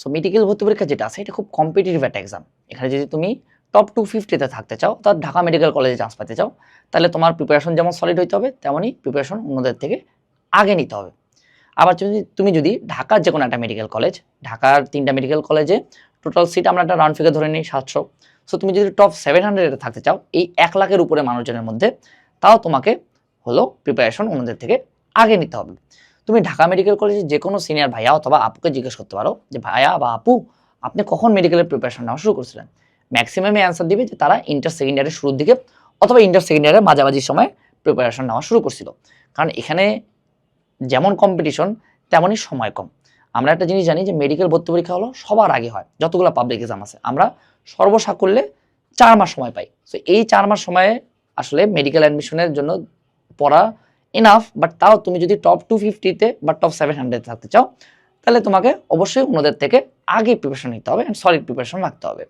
So medical ভর্তি পরীক্ষা যেটা আছে, এটা খুব কম্পিটিটিভ একটা এক্সাম এখানে যদি তুমি টপ টু ফিফটিতে থাকতে চাও, অর্থাৎ ঢাকা মেডিকেল কলেজে চান্স পেতে চাও, তাহলে তোমার প্রিপারেশন যেমন সলিড হইতে হবে, তেমনই প্রিপারেশন অন্যদের থেকে আগে নিতে হবে। আবার যদি, তুমি যদি ঢাকার যে কোনো একটা মেডিকেল কলেজ ঢাকার তিনটা মেডিকেল কলেজে টোটাল সিট আমরা একটা রাউন্ড ফিগার ধরে নিই সাতশো। সো তুমি যদি টপ সেভেন হান্ড্রেডে থাকতে চাও, এই এক লাখের উপরে মানুষজনের মধ্যে, তাও তোমাকে হলো প্রিপারেশন অন্যদের থেকে আগে নিতে হবে। তুমি ঢাকা মেডিকেল কলেজে যে কোনো সিনিয়র ভাইয়া অথবা আপুকে জিজ্ঞেস করতে পারো যে, ভাইয়া বা আপু, আপনি কখন মেডিকেলের প্রিপারেশন নেওয়া শুরু করছিলেন? ম্যাক্সিমামে অ্যান্সার দিবে যে, তারা ইন্টার সেকেন্ড ইয়ারের শুরুর দিকে অথবা ইন্টার সেকেন্ড ইয়ারের মাঝামাঝি সময় প্রিপারেশন নেওয়া শুরু করছিল। কারণ এখানে যেমন কম্পিটিশন তেমনই সময় কম। আমরা একটা জিনিস জানি যে মেডিকেল ভর্তি পরীক্ষা হলো সবার আগে হয়, যতগুলো পাবলিক এক্সাম আছে। আমরা সর্বসাকুল্যে চার মাস সময় পাই। তো এই চার মাস সময়ে আসলে মেডিকেল অ্যাডমিশনের জন্য পড়া এনাফ বাট তাও তুমি যদি টপ টু ফিফটিতে বা টপ সেভেন হান্ড্রেড থাকতে চাও, তাহলে তোমাকে অবশ্যই অন্যদের থেকে আগে প্রিপারেশন নিতে হবে অ্যান্ড সলিড প্রিপারেশন রাখতে হবে।